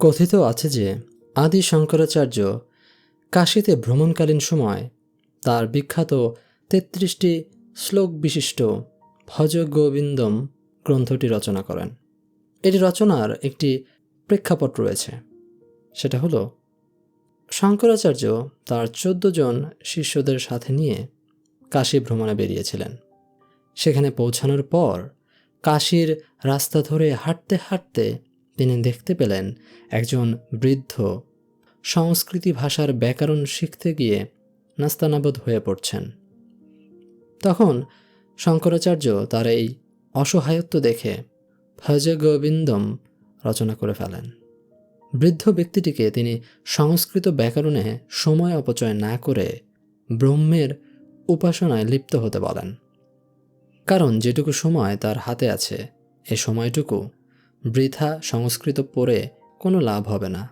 কথিত আছে যে আদি শঙ্করাচার্য কাশীতে ভ্রমণকালীন সময় তার বিখ্যাত তেত্রিশটি শ্লোক বিশিষ্ট ভজ গোবিন্দম গ্রন্থটি রচনা করেন। এটি রচনার একটি প্রেক্ষাপট রয়েছে। সেটা হলো, শঙ্করাচার্য তার চোদ্দ জন শিষ্যদের সাথে নিয়ে কাশী ভ্রমণে বেরিয়েছিলেন। সেখানে পৌঁছানোর পর কাশীর রাস্তা ধরে হাঁটতে হাঁটতে তিনি দেখতে পেলেন একজন বৃদ্ধ। সংস্কৃতি ভাষার ব্যাকরণ শিখতে গিয়ে নাস্তানাবোধ হয়ে পড়ছেন। তখন শঙ্করাচার্য তার এই অসহায়ত্ব দেখে ভজ গোবিন্দম রচনা করে ফেলেন। বৃদ্ধ ব্যক্তিটিকে তিনি সংস্কৃত ব্যাকরণে সময় অপচয় না করে ব্রহ্মের উপাসনায় লিপ্ত হতে বলেন। কারণ যেটুকু সময় তার হাতে আছে, এ সময়টুকু বৃথা সংস্কৃত পড়ে কোনো লাভ হবে না।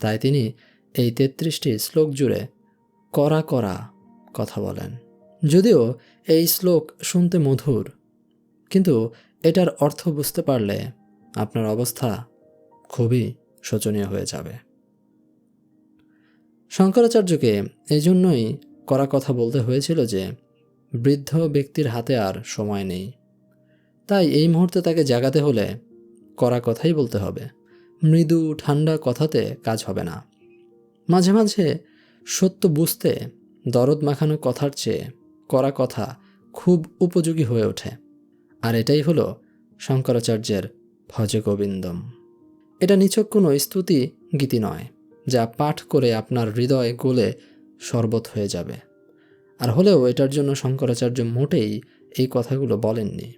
তাই তিনি এই তেত্রিশটি শ্লোক জুড়ে করা করা কথা বলেন। যদিও এই শ্লোক শুনতে মধুর, কিন্তু এটার অর্থ বুঝতে পারলে আপনার অবস্থা খুবই শোচনীয় হয়ে যাবে। শঙ্করাচার্যকে এই জন্যই করা কথা বলতে হয়েছিল যে, বৃদ্ধ ব্যক্তির হাতে আর সময় নেই। তাই এই মুহূর্তে তাকে জাগাতে হলে করা কথাই বলতে হবে। মৃদু, ঠান্ডা কথাতে কাজ হবে না। মাঝে মাঝে সত্য বুঝতে দরদ মাখানো কথার চেয়ে করা কথা খুব উপযোগী হয়ে ওঠে। আর এটাই হলো শঙ্করাচার্যের ভজ গোবিন্দম এটা নিছক কোনো স্তুতি গীতি নয়, যা পাঠ করে আপনার হৃদয় গোলে শরবত হয়ে যাবে। আর হলেও এটার জন্য শঙ্করাচার্য মোটেই এই কথাগুলো বলেননি।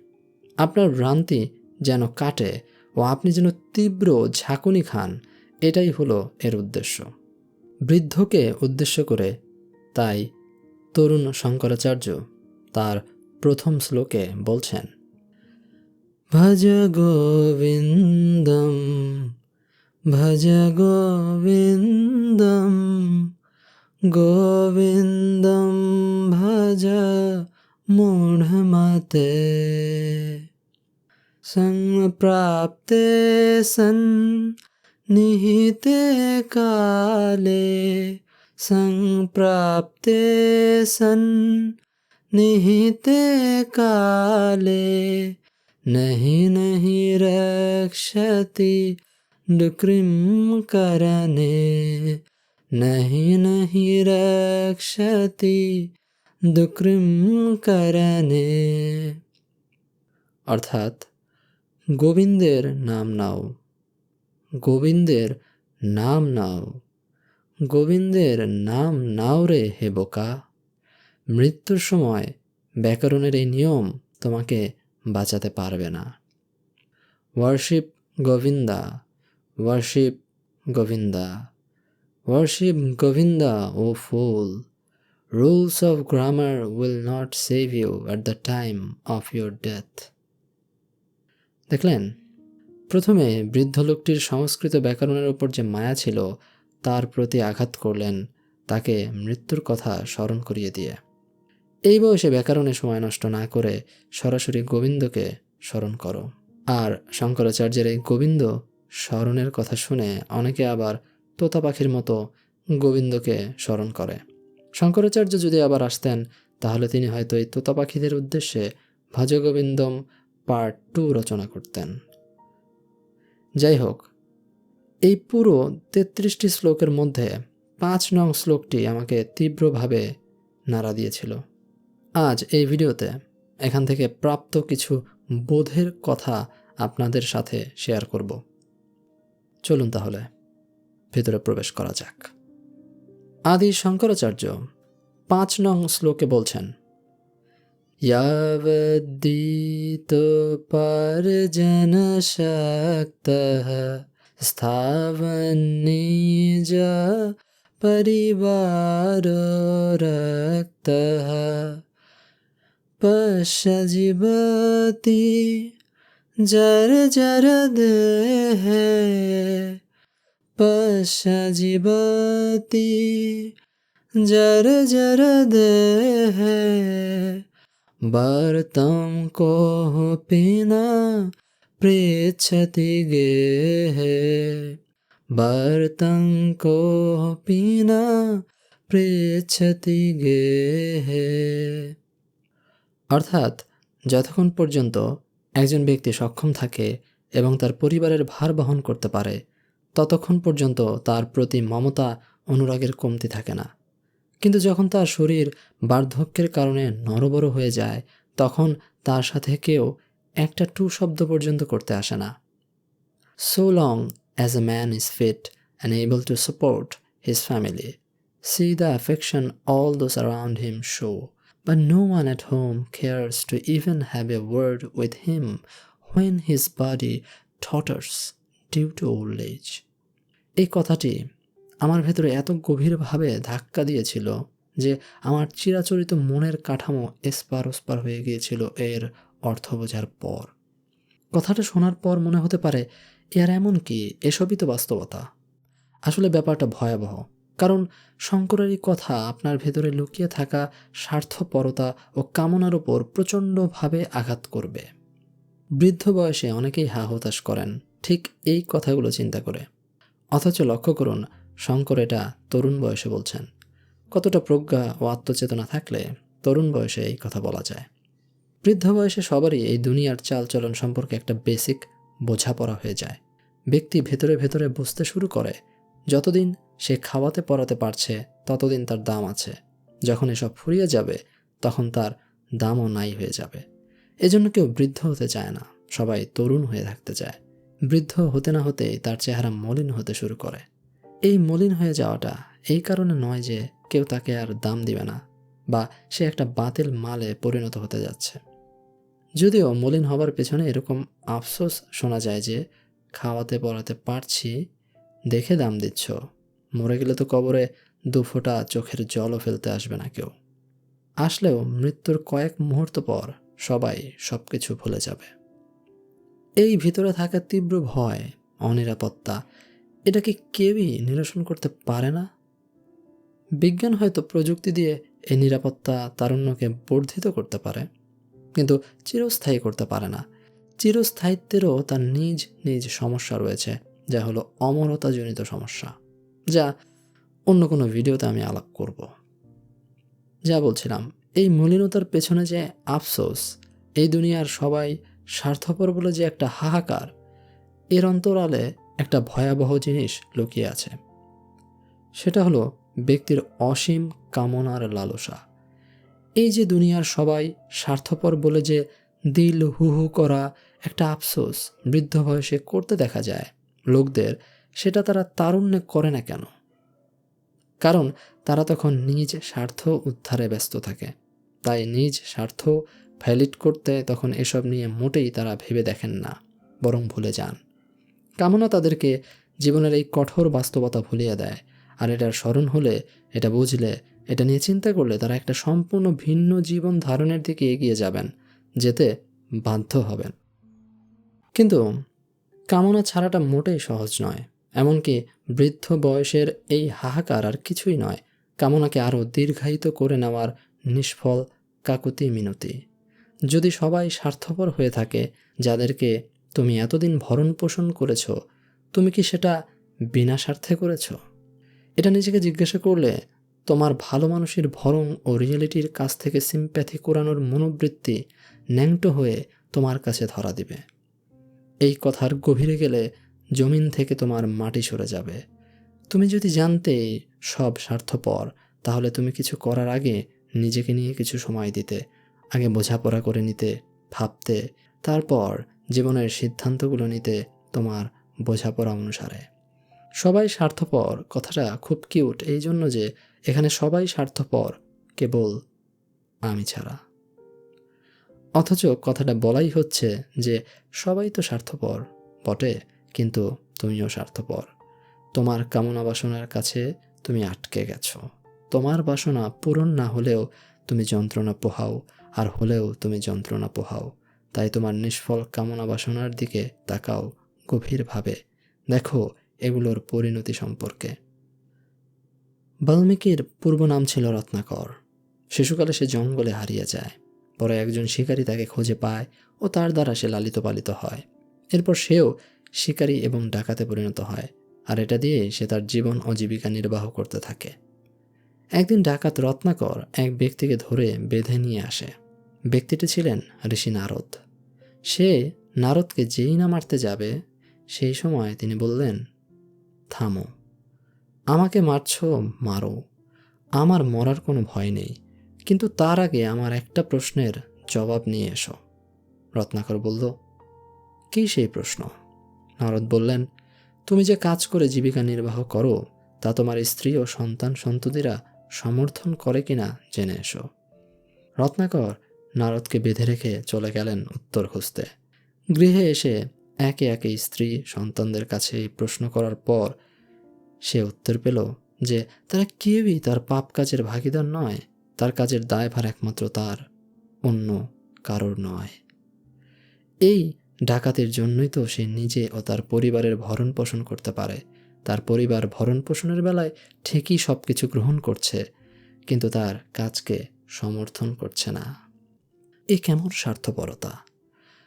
আপনার ভ্রান্তি যেন কাটে ও আপনি যেন তীব্র ঝাঁকুনি খান, এটাই হলো এর উদ্দেশ্য। বৃদ্ধকে উদ্দেশ্য করে তাই তরুণ শঙ্করাচার্য তার প্রথম শ্লোকে বলছেন, ভজ গোবিন্দম ভজ গোবিন্দম গোবিন্দম ভজ মূঢ়মতে। संप्राप्ते सन निहित काले संप्राप्ते सन निहिते काले नहीं नहीं रक्षति दुक्रिम करने नहीं नहीं रक्षति दुक्रिम करने। अर्थात গোবিন্দের নাম নাও। গোবিন্দের নাম নাও। গোবিন্দের নাম নাও রে হে বোকা। মৃত্যুর সময় ব্যাকরণের এই নিয়ম তোমাকে বাঁচাতে পারবে না। Worship Govinda. Worship Govinda. Worship Govinda, O fool. Rules of grammar will not save you at the time of your death দেখলেন? প্রথমে বৃদ্ধ লোকটির সংস্কৃত ব্যাকরণের ওপর যে মায়া ছিল, তার প্রতি আঘাত করলেন তাকে মৃত্যুর কথা স্মরণ করিয়ে দিয়ে। এই বয়সে ব্যাকরণে সময় নষ্ট না করে সরাসরি গোবিন্দকে স্মরণ করো। আর শঙ্করাচার্যের এই গোবিন্দ স্মরণের কথা শুনে অনেকে আবার তোতা পাখির মতো গোবিন্দকে স্মরণ করে। শঙ্করাচার্য যদি আবার আসতেন, তাহলে তিনি হয়তো এই তোতা পাখিদের উদ্দেশ্যে ভজগোবিন্দম পার্ট টু রচনা করতেন। যাই হোক এই পুরো তেত্রিশটি শ্লোকের মধ্যে পাঁচ নং শ্লোকটি আমাকে তীব্রভাবে নাড়া দিয়েছিল। আজ এই ভিডিওতে এখান থেকে প্রাপ্ত কিছু বোধের কথা আপনাদের সাথে শেয়ার করব। চলুন তাহলে, ভেতরে প্রবেশ করা যাক। আদি শঙ্করাচার্য পাঁচ নং শ্লোকে বলছেন यावद्दीतोपार्जनशक्तः स्थावन्निज परिवारो रक्तः पश्य जीवति जर जर देहे पश्य जीवति जर जर देहे वार्तां कोऽपि न पृच्छति गेहे বার্তাং কোপিনা পৃচ্ছতি গে অর্থাৎ যতক্ষণ পর্যন্ত একজন ব্যক্তি সক্ষম থাকে এবং তার পরিবারের ভার বহন করতে পারে ততক্ষণ পর্যন্ত তার প্রতি মমতা অনুরাগের কমতি থাকে না কিন্তু যখন তার শরীর বার্ধক্যের কারণে নরবর হয়ে যায়, তখন তার সাথে কেউ একটা টু শব্দ পর্যন্ত করতে আসে না so long as a man is fit and able to support his family see the affection all those around him show but no one at home cares to even have a word with him when his body totters due to old age. এই কথাটি আমার ভেতরে এত গভীরভাবে ধাক্কা দিয়েছিল যে আমার চিরাচরিত মনের কাঠামো এসপার ওসপার হয়ে গিয়েছিল এর অর্থ বোঝার পর। কথাটা শোনার পর মনে হতে পারে এর এমন কি? এসবই তো বাস্তবতা। আসলে ব্যাপারটা ভয়াবহ, কারণ শঙ্করের কথা, আপনার ভেতরে লুকিয়ে থাকা স্বার্থপরতা ও কামনার ওপর প্রচণ্ডভাবে আঘাত করবে। বৃদ্ধ বয়সে অনেকেই হা হতাশ করেন, ঠিক এই কথাগুলো চিন্তা করে। অথচ লক্ষ্য করুন শঙ্কর এটা তরুণ বয়সে বলছেন। কতটা প্রজ্ঞা ও আত্মচেতনা থাকলে তরুণ বয়সে এই কথা বলা যায়। বৃদ্ধ বয়সে সবারই এই দুনিয়ার চালচলন সম্পর্কে একটা বেসিক বোঝাপড়া হয়ে যায়। ব্যক্তি ভেতরে ভেতরে বুঝতে শুরু করে, যতদিন সে খাওয়াতে পড়াতে পারছে, ততদিন তার দাম আছে। যখন এসব ফুরিয়ে যাবে, তখন তার দামও নাই হয়ে যাবে। এজন্য কেউ বৃদ্ধ হতে চায় না, সবাই তরুণ হয়ে থাকতে চায়। বৃদ্ধ হতে না হতেই তার চেহারা মলিন হতে শুরু করে। এই মলিন হয়ে যাওয়াটা এই কারণে নয় যে কেউ তাকে আর দাম দিবে না বা সে একটা বাতিল মালে পরিণত হতে যাচ্ছে। যদিও মলিন হবার পেছনে এরকম আফসোস শোনা যায় যে, খাওয়াতে পড়াতে পারছি, দেখে দাম দিচ্ছ, মরে গেলে তো কবরে দুফোঁটা চোখের জলও ফেলতে আসবে না কেউ। আসলেও মৃত্যুর কয়েক মুহূর্ত পর সবাই সব কিছু ভুলে যাবে। এই ভিতরে থাকা তীব্র ভয়, অনিরাপত্তা এটা কি কেউই নিরসন করতে পারে না। বিজ্ঞান হয়তো প্রযুক্তি দিয়ে এই নিরাপত্তা তারুণ্যকে বর্ধিত করতে পারে, কিন্তু চিরস্থায়ী করতে পারে না। চিরস্থায়িত্বেরও তার নিজ নিজ সমস্যা রয়েছে, যা হলো অমরতাজনিত সমস্যা, যা অন্য কোনো ভিডিওতে আমি আলাপ করব। যা বলছিলাম, এই মলিনতার পেছনে যে আফসোস, এই দুনিয়ার সবাই স্বার্থপর বলে যে একটা হাহাকার, এর অন্তরালে একটা ভয়াবহ জিনিস লুকিয়ে আছে। সেটা হলো ব্যক্তির অসীম কামনার লালসা। এই যে দুনিয়ার সবাই স্বার্থপর বলে যে দিল হু হু করা একটা আফসোস বৃদ্ধ বয়সে করতে দেখা যায়, লোকদের সেটা তারা তারুণ্যে করে না কেন? কারণ তারা তখন নিজ স্বার্থ উদ্ধারে ব্যস্ত থাকে। তাই নিজ স্বার্থ ভ্যালিড করতে তখন এসব নিয়ে মোটেই তারা ভেবে দেখেন না, বরং ভুলে যান। কামনা তাদেরকে জীবনের এই কঠোর বাস্তবতা ভুলিয়ে দেয়। আর এটার স্মরণ হলে, এটা বুঝলে, এটা নিয়ে চিন্তা করলে তারা একটা সম্পূর্ণ ভিন্ন জীবন ধারণের দিকে এগিয়ে যাবেন, যেতে বাধ্য হবেন। কিন্তু কামনা ছাড়াটা মোটেই সহজ নয়। এমনকি বৃদ্ধ বয়সের এই হাহাকার আর কিছুই নয়। কামনাকে আরও দীর্ঘায়িত করে নেওয়ার নিষ্ফল কাকুতি মিনতি। যদি সবাই স্বার্থপর হয়ে থাকে, যাদেরকে তুমি এতদিন ভরণ পোষণ করেছ, তুমি কি সেটা বিনা স্বার্থে করেছ? এটা নিজেকে জিজ্ঞাসা করলে তোমার ভালো মানুষের ভরণ ও রিয়েলিটির কাছ থেকে সিম্প্যাথি কোরানোর মনোবৃত্তি ন্যাংটো হয়ে তোমার কাছে ধরা দিবে। এই কথার গভীরে গেলে জমিন থেকে তোমার মাটি সরে যাবে। তুমি যদি জানতে সব স্বার্থপর, তাহলে তুমি কিছু করার আগে নিজেকে নিয়ে কিছু সময় দিতে, আগে বোঝাপড়া করে নিতে, ভাবতে, তারপর জীবনের সিদ্ধান্তগুলো নিতে তোমার বোঝাপড়া অনুসারে। সবাই স্বার্থপর, কথাটা খুব কিউট এই জন্য যে এখানে সবাই স্বার্থপর, কেবল আমি ছাড়া। অথচ কথাটা বলাই হচ্ছে যে সবাই তো স্বার্থপর, বটে, কিন্তু তুমিও স্বার্থপর। তোমার কামনা বাসনার কাছে তুমি আটকে গেছো। তোমার বাসনা পূরণ না হলেও তুমি যন্ত্রণা পোহাও, আর হলেও তুমি যন্ত্রণা পোহাও। তাই তোমার নিষ্ফল কামনা বাসনার দিকে তাকাও গভীরভাবে। দেখো এগুলোর পরিণতি সম্পর্কে। বাল্মীকির পূর্ব নাম ছিল রত্নাকর। শিশুকালে সে জঙ্গলে হারিয়ে যায়। পরে একজন শিকারী তাকে খুঁজে পায় ও তার দ্বারা সে লালিত পালিত হয়। এরপর সেও শিকারী এবং ডাকাতে পরিণত হয় আর এটা দিয়ে সে তার জীবন ও জীবিকা নির্বাহ করতে থাকে। একদিন ডাকাত রত্নাকর এক ব্যক্তিকে ধরে বেঁধে নিয়ে আসে। ব্যক্তিটি ছিলেন ঋষি নারদ। সে নারদকে যেই না মারতে যাবে, সেই সময় তিনি বললেন, থামো। আমাকে মারছ, মারো। আমার মরার কোনো ভয় নেই। কিন্তু তার আগে আমার একটা প্রশ্নের জবাব নিয়ে এসো। রত্নাকর বলল, কী সেই প্রশ্ন? নারদ বললেন, তুমি যে কাজ করে জীবিকা নির্বাহ করো, তা তোমার স্ত্রী ও সন্তান সন্ততিরা সমর্থন করে কিনা, জেনে এসো। রত্নাকর নারদকে বেঁধে রেখে চলে গেলেন উত্তর খুঁজতে। গৃহে এসে একে একে স্ত্রী সন্তানদের কাছে এই প্রশ্ন করার পর সে উত্তর পেল যে, তারা কেউই তার পাপ কাজের ভাগিদার নয়, তার কাজের দায়ভার একমাত্র তার, অন্য কারোর নয়। এই ডাকাতের জন্যই তো সে নিজে ও তার পরিবারের ভরণ পোষণ করতে পারে। তার পরিবার ভরণ পোষণের বেলায় ঠিকই সব কিছু গ্রহণ করছে, কিন্তু তার কাজকে সমর্থন করছে না। এ কেমন স্বার্থপরতা?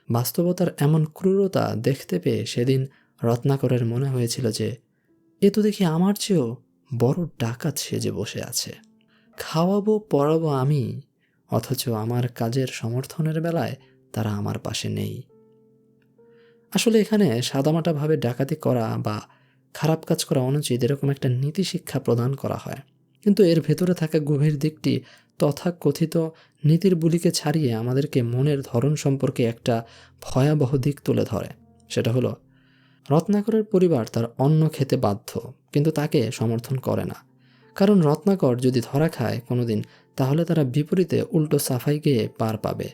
বাস্তবতার এমন ক্রূরতা দেখতে পেয়ে সেদিন রত্নাকরের মনে হয়েছিল যে, এ তো দেখি আমার চেয়েও বড় ডাকাত সেজে বসে আছে। খাওয়াবো, পড়াবো আমি, অথচ আমার কাজের সমর্থনের বেলায় তারা আমার পাশে নেই। আসলে এখানে সাদামাটাভাবে ডাকাতি করা বা খারাপ কাজ করা অনুচিত এরকম একটা নীতি শিক্ষা প্রদান করা হয়। কিন্তু এর ভেতরে থাকা গভীর দিকটি তথাকথিত নীতির বুলিকে ছাড়িয়ে আমাদেরকে মনের ধরন সম্পর্কে একটা ভয়াবহ দিক তুলে ধরে। সেটা হলো, রত্নাকরের পরিবার তার অন্ন খেতে বাধ্য, কিন্তু তাকে সমর্থন করে না। কারণ রত্নাকর যদি ধরা খায় কোনোদিন, তাহলে তারা বিপরীতে উল্টো সাফাই গিয়ে পার পাবে।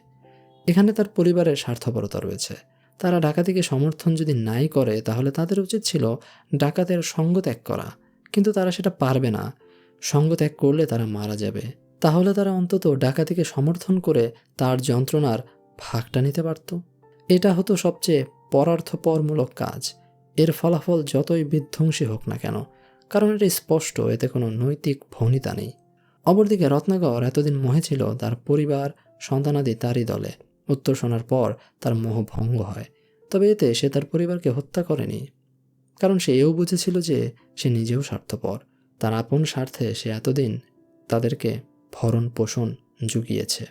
এখানে তার পরিবারের স্বার্থপরতা রয়েছে। তারা ডাকাতিকে সমর্থন যদি নাই করে, তাহলে তাদের উচিত ছিল ডাকাতের সঙ্গ ত্যাগ করা। কিন্তু তারা সেটা পারবে না। সঙ্গ ত্যাগ করলে তারা মারা যাবে। তাহলে তারা অন্তত ডাকাতিকে সমর্থন করে তার যন্ত্রণার ভাগটা নিতে পারত। এটা হতো সবচেয়ে পরার্থপরমূলক কাজ। এর ফলাফল যতই বিধ্বংসী হোক না কেন, কারণ এটা স্পষ্ট, এতে কোনো নৈতিক ভনিতা নেই। অপরদিকে রত্নাকর এতদিন মোহে ছিল তার পরিবার সন্তানাদি তারই দলে। উত্তর শোনার পর তার মোহ ভঙ্গ হয়। তবে এতে সে তার পরিবারকে হত্যা করেনি। কারণ সে এও বুঝেছিল যে সে নিজেও স্বার্থপর। তার আপন স্বার্থে সে এতদিন তাদেরকে ভরণ পোষণ জুগিয়েছে।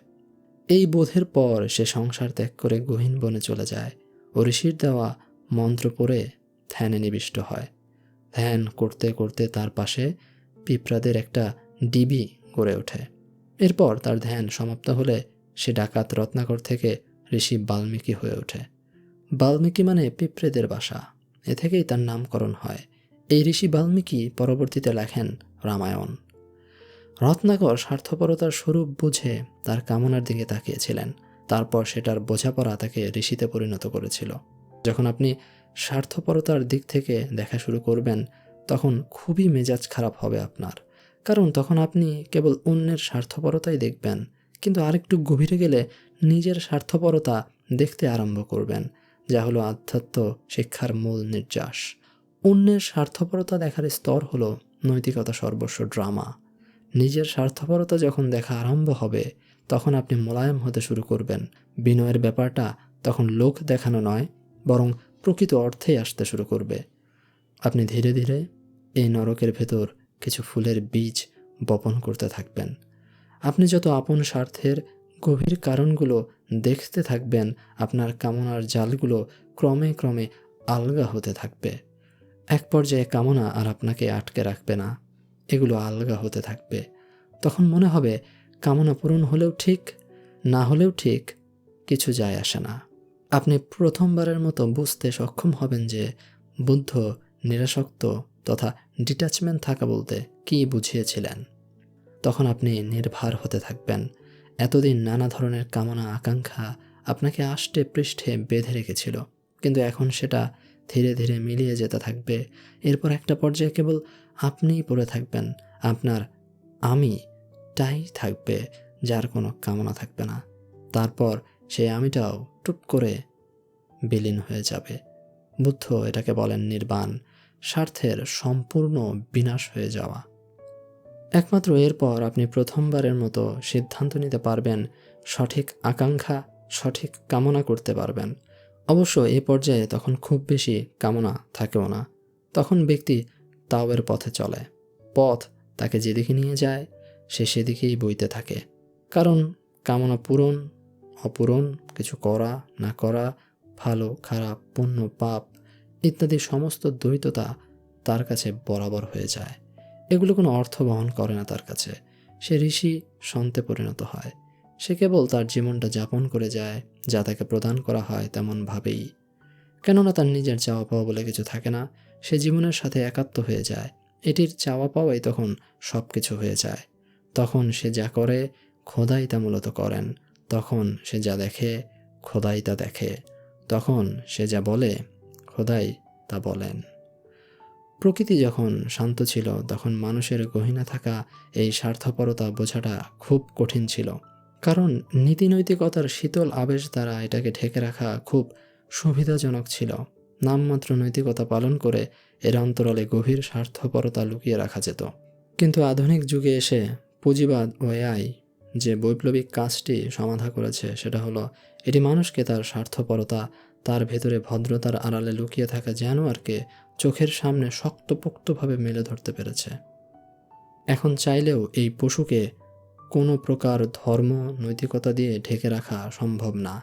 এই বোধের পর সে সংসার ত্যাগ করে গহীন বনে চলে যায়। ও ঋষির দেওয়া মন্ত্র পড়ে ধ্যানে নিবিষ্ট হয়। ধ্যান করতে করতে তার পাশে পিঁপড়াদের একটা ডিবি গড়ে ওঠে। এরপর তার ধ্যান সমাপ্ত হলে সে ডাকাত রত্নাকর থেকে ঋষি বাল্মীকি হয়ে ওঠে। বাল্মীকি মানে পিঁপড়েদের বাসা। এ থেকেই তার নামকরণ হয়। এই ঋষি বাল্মীকি পরবর্তীতে লেখেন রামায়ণ। রত্নাকর স্বার্থপরতার স্বরূপ বুঝে তার কামনার দিকে তাকিয়েছিলেন। তারপর সেটার বোঝাপড়া তাকে ঋষিতে পরিণত করেছিল। যখন আপনি স্বার্থপরতার দিক থেকে দেখা শুরু করবেন, তখন খুবই মেজাজ খারাপ হবে আপনার। কারণ তখন আপনি কেবল অন্যের স্বার্থপরতাই দেখবেন, কিন্তু আরেকটু গভীরে গেলে নিজের স্বার্থপরতা দেখতে আরম্ভ করবেন, যা হলো আধ্যাত্ম শিক্ষার মূল নির্যাস। অন্যের স্বার্থপরতা দেখার স্তর হলো নৈতিকতা সর্বস্ব ড্রামা। নিজের স্বার্থপরতা যখন দেখা আরম্ভ হবে, তখন আপনি মোলায়েম হতে শুরু করবেন। বিনয়ের ব্যাপারটা তখন লোক দেখানো নয়, বরং প্রকৃত অর্থেই আসতে শুরু করবে। আপনি ধীরে ধীরে এই নরকের ভেতর কিছু ফুলের বীজ বপন করতে থাকবেন। আপনি যত আপন স্বার্থের গভীর কারণগুলো দেখতে থাকবেন, আপনার কামনার জালগুলো ক্রমে ক্রমে আলগা হতে থাকবে। এক পর্যায়ে কামনা আর আপনাকে আটকে রাখবে না। এগুলো আলগা হতে থাকবে। তখন মনে হবে, কামনা পূরণ হলেও ঠিক, না হলেও ঠিক, কিছু যায় আসে না। আপনি প্রথমবারের মতো বুঝতে সক্ষম হবেন যে, বুদ্ধ, নিরাসক্ত তথা ডিট্যাচমেন্ট থাকা বলতে কী বুঝিয়েছিলেন। তখন আপনি নির্ভার হতে থাকবেন। এতদিন নানা ধরনের কামনা, আকাঙ্ক্ষা আপনাকে আষ্টে পৃষ্ঠে বেঁধে রেখেছিল। কিন্তু এখন সেটা ধীরে ধীরে মিলিয়ে যেতে থাকবে। এরপর একটা পর্যায়ে কেবল আপনিই পড়ে থাকবেন। আপনার আমি তাই থাকবে, যার কোনো কামনা থাকবে না। তারপর সেই আমিটাও টুপ করে বিলীন হয়ে যাবে। বুদ্ধ এটাকে বলেন নির্বাণ, স্বার্থের সম্পূর্ণ বিনাশ হয়ে যাওয়া। একমাত্র এরপর আপনি প্রথমবারের মতো সিদ্ধান্ত নিতে পারবেন, সঠিক আকাঙ্ক্ষা, সঠিক কামনা করতে পারবেন। অবশ্য এ পর্যায়ে তখন খুব বেশি কামনা থাকেও না। তখন ব্যক্তি তাওয়ের পথে চলে। পথ তাকে যেদিকে নিয়ে যায়, সে সেদিকেই বইতে থাকে। কারণ কামনা পূরণ, অপূরণ, কিছু করা, না করা, ভালো, খারাপ, পুণ্য, পাপ ইত্যাদি সমস্ত দ্বৈততা তার কাছে বরাবর হয়ে যায়। এগুলো কোনো অর্থ বহন করে না তার কাছে। সে ঋষি সন্তে পরিণত হয়। সে কেবল তার জীবনটা যাপন করে যায়, যা তাকে প্রদান করা হয় তেমনভাবেই কেননা তার নিজের চাওয়া পাওয়া বলে কিছু থাকে না সে জীবনের সাথে একাত্ম হয়ে যায়। এটির চাওয়া পাওয়াই তখন সব কিছু হয়ে যায়। তখন সে যা করে, খোদাই তা মূলত করেন। তখন সে যা দেখে, খোদাই তা দেখে। তখন সে যা বলে, খোদাই তা বলেন। প্রকৃতি যখন শান্ত ছিল, তখন মানুষের গহিনা থাকা এই স্বার্থপরতা বোঝাটা খুব কঠিন ছিল। কারণ নীতিনৈতিকতার শীতল আবেশ দ্বারা এটাকে ঢেকে রাখা খুব সুবিধাজনক ছিল। নামমাত্র নৈতিকতা পালন করে এর অন্তরালে গভীর স্বার্থপরতা লুকিয়ে রাখা যেত। কিন্তু আধুনিক যুগে এসে পুঁজিবাদ ও এআই যে বৈপ্লবিক কাজটি সমাধা করেছে, সেটা হলো এটি মানুষকে তার স্বার্থপরতা, তার ভেতরে ভদ্রতার আড়ালে লুকিয়ে থাকা জানোয়ারকে চোখের সামনে শক্তপোক্তভাবে মেলে ধরতে পেরেছে। এখন চাইলেও এই পশুকে কোনো প্রকার ধর্ম, নৈতিকতা দিয়ে ঢেকে রাখা সম্ভব না।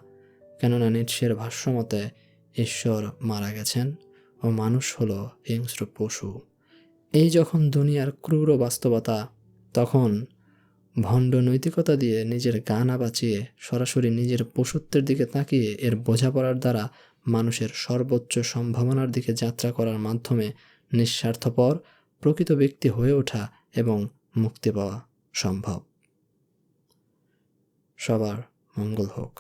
কেননা নিৎসের ভাষ্যমতে ঈশ্বর মারা গেছেন ও মানুষ হলো হিংস্র পশু। এই যখন দুনিয়ার ক্রূর বাস্তবতা, তখন ভণ্ড নৈতিকতা দিয়ে নিজের গা না বাঁচিয়ে সরাসরি নিজের পশুত্বের দিকে তাকিয়ে এর বোঝাপড়ার দ্বারা মানুষের সর্বোচ্চ সম্ভাবনার দিকে যাত্রা করার মাধ্যমে নিঃস্বার্থপর প্রকৃত ব্যক্তি হয়ে ওঠা এবং মুক্তি পাওয়া সম্ভব। সবার মঙ্গল হোক।